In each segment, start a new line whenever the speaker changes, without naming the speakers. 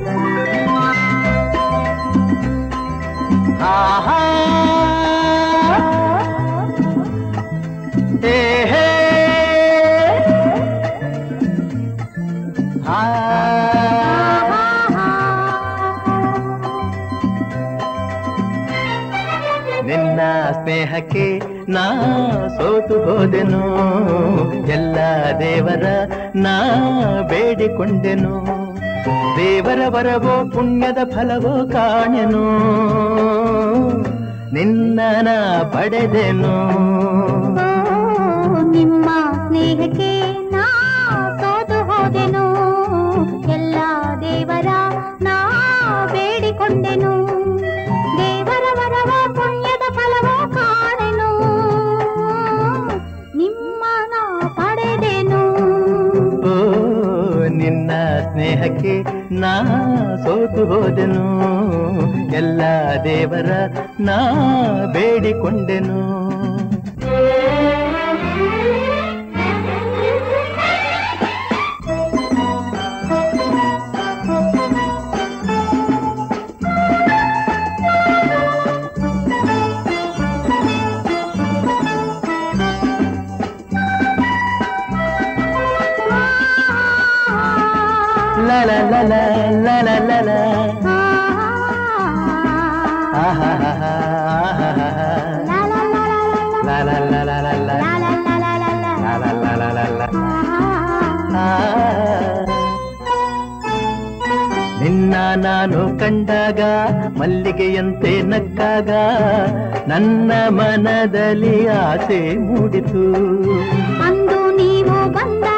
ನಿನ್ನ ಸ್ನೇಹಕ್ಕೆ ನಾ ಸೋತು ಹೋದೆನು. ಎಲ್ಲ ದೇವರ ನಾ ಬೇಡಿಕೊಂಡೆನು. ದೇವರ ವರವೋ ಪುಣ್ಯದ ಫಲವೋ ಕಾಣೆನು. ನಿನ್ನನ ಪಡೆದೆನು.
ನಿಮ್ಮ ಸ್ನೇಹಕ್ಕೆ ನಾ ಸೋತು ಹೋದೆನು. ಎಲ್ಲ ದೇವರ ನಾ ಬೇಡಿಕೊಂಡೆನು.
ಸ್ನೇಹಕ್ಕೆ ನಾ ಸೋತು ಹೋದೆನು. ಎಲ್ಲ ದೇವರ ನಾ ಬೇಡಿಕೊಂಡೆನು. ನಿನ್ನ ನಾನು ಕಂಡಾಗ ಮಲ್ಲಿಗೆಯಂತೆ ನಕ್ಕಾಗ ನನ್ನ ಮನದಲ್ಲಿ ಆಸೆ ಮೂಡಿತು.
ಅಂದು ನೀವು ಬಂದಾಗ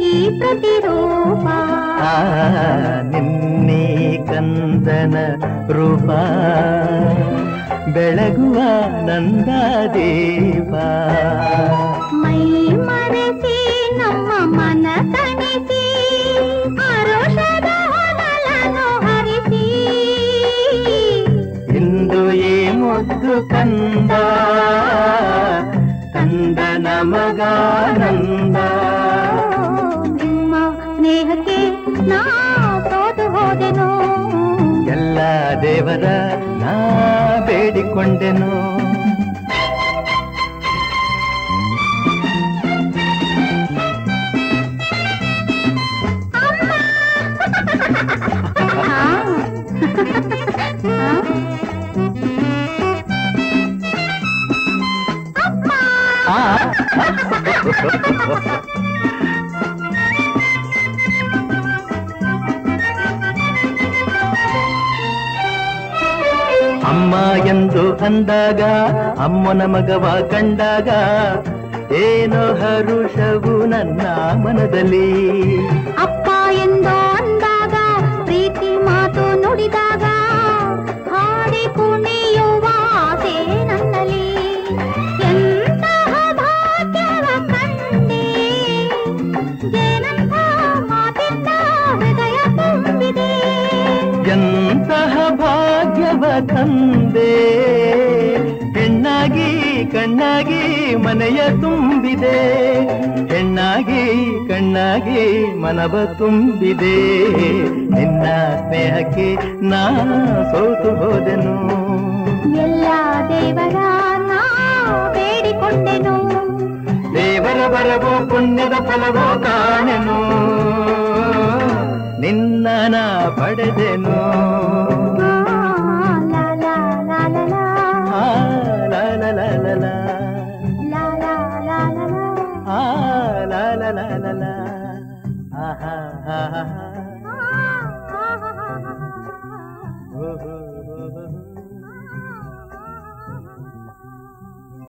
ನಿಮ್ಮದೇ ಈ ಪ್ರತಿರೂಪ
ಆ ನಿನ್ನೆ ಕಂದನ ರೂಪ ಬೆಳಗುವ ನಂದ ದೀಪ
ಮೈ ಮರೆಸಿ ನಮ್ಮ ಮನ ತಣಿಸಿ ಹರುಷದ ಹೊನಲನ್ನು ಹರಿಸಿ
ಇಂದು ಈ ಮುದ್ದು ಕಂದ ಕಂದನ ಮಗಾನಂದ ದೇವರ ನಾ ಬೇಡಿಕೊಂಡೆನು.
ಹಾ ha
ha ha! ಎಂದು ಅಂದಾಗ, ಅಮ್ಮನ ಮಗವ ಕಂಡಾಗ, ಏನೋ ಹರುಷವು ನನ್ನ ಮನದಲ್ಲಿ.
ಅಪ್ಪ ಎಂದು ಅಂದಾಗ, ಪ್ರೀತಿ ಮಾತು ನುಡಿದಾಗ ಎಂತಹ ಭಾಗ್ಯವ
ತಂದೆ. ಹೆಣ್ಣಾಗಿ ಕಣ್ಣಾಗಿ ಮನೆಯ ತುಂಬಿದೆ. ಹೆಣ್ಣಾಗಿ ಕಣ್ಣಾಗಿ ಮನವ ತುಂಬಿದೆ. ನಿನ್ನ ಸ್ನೇಹಕ್ಕೆ ನಾ ಸೋತು ಹೋದೆನು.
ಎಲ್ಲ ದೇವರ ಬೇಡಿಕೊಂಡೆನು.
ದೇವರ ಬರವೋ ಪುಣ್ಯದ ಫಲವೋ ಕಾಣೆನು. ನಿನ್ನ ನಾ ಪಡೆದೆನು
ಆ, ಲಾ ಲಾ ಲಾ ಲಾ ಲಾ.
ಆ, ಲಾ ಲಾ ಲಾ ಲಾ ಲಾ.
ಲಾ ಲಾ ಲಾ ಲಾ ಲಾ.
ಆ, ಲಾ ಲಾ ಲಾ ಲಾ ಲಾ. ಆಹಾ, ಆಹಾ, ಆಹಾ.